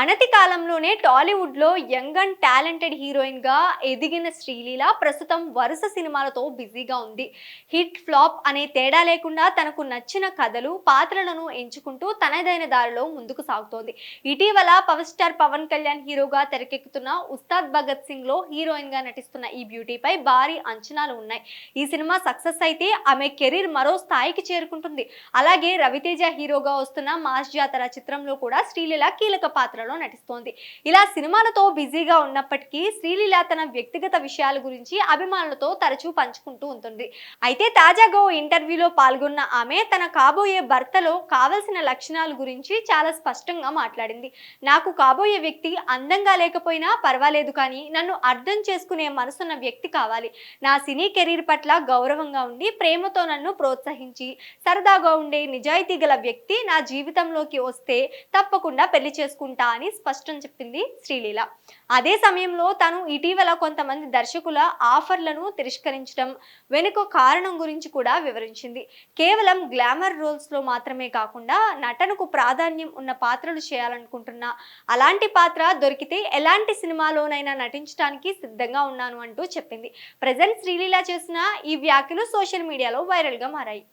అనతి కాలంలోనే టాలీవుడ్లో యంగ్ అండ్ టాలెంటెడ్ హీరోయిన్గా ఎదిగిన శ్రీలీల ప్రస్తుతం వరుస సినిమాలతో బిజీగా ఉంది. హిట్ ఫ్లాప్ అనే తేడా లేకుండా తనకు నచ్చిన కథలు పాత్రలను ఎంచుకుంటూ తనదైన దారిలో ముందుకు సాగుతోంది. ఇటీవల పవర్ స్టార్ పవన్ కళ్యాణ్ హీరోగా తెరకెక్కుతున్న ఉస్తాద్ భగత్ సింగ్లో హీరోయిన్గా నటిస్తున్న ఈ బ్యూటీపై భారీ అంచనాలు ఉన్నాయి. ఈ సినిమా సక్సెస్ అయితే ఆమె కెరీర్ మరో స్థాయికి చేరుకుంటుంది. అలాగే రవితేజ హీరోగా వస్తున్న మాస్ జాతర చిత్రంలో కూడా శ్రీలీల కీలక పాత్రలో నటిస్తోంది. ఇలా సినిమాలతో బిజీగా ఉన్నప్పటికీ శ్రీలీల తన వ్యక్తిగత విషయాల గురించి అభిమానులతో తరచూ పంచుకుంటూ ఉంటుంది. అయితే తాజాగా ఓ ఇంటర్వ్యూలో పాల్గొన్న ఆమె తన కాబోయే భర్తలో కావలసిన లక్షణాల గురించి చాలా స్పష్టంగా మాట్లాడింది. నాకు కాబోయే వ్యక్తి అందంగా లేకపోయినా పర్వాలేదు కానీ నన్ను అర్థం చేసుకునే మనసున్న వ్యక్తి కావాలి. నా సినీ కెరీర్ పట్ల గౌరవంగా ఉండి ప్రేమతో నన్ను ప్రోత్సహించి సరదాగా ఉండే నిజాయితీ గల వ్యక్తి నా జీవితంలోకి వస్తే తప్పకుండా పెళ్ళి చేసుకుంటా అని స్పష్టం చెప్పింది శ్రీలీల. అదే సమయంలో తను ఇటీవల కొంతమంది దర్శకుల ఆఫర్లను తిరస్కరించడం వెనుక కారణం గురించి కూడా వివరించింది. కేవలం గ్లామర్ రోల్స్లో మాత్రమే కాకుండా నటనకు ప్రాధాన్యం ఉన్న పాత్రలు చేయాలనుకుంటున్నా అలాంటి పాత్ర దొరికితే ఎలాంటి సినిమాలోనైనా నటించడానికి సిద్ధంగా ఉన్నాను అంటూ చెప్పింది. ప్రజెంట్ శ్రీలీల చేసిన ఈ వ్యాఖ్యలు సోషల్ మీడియాలో వైరల్గా మారాయి.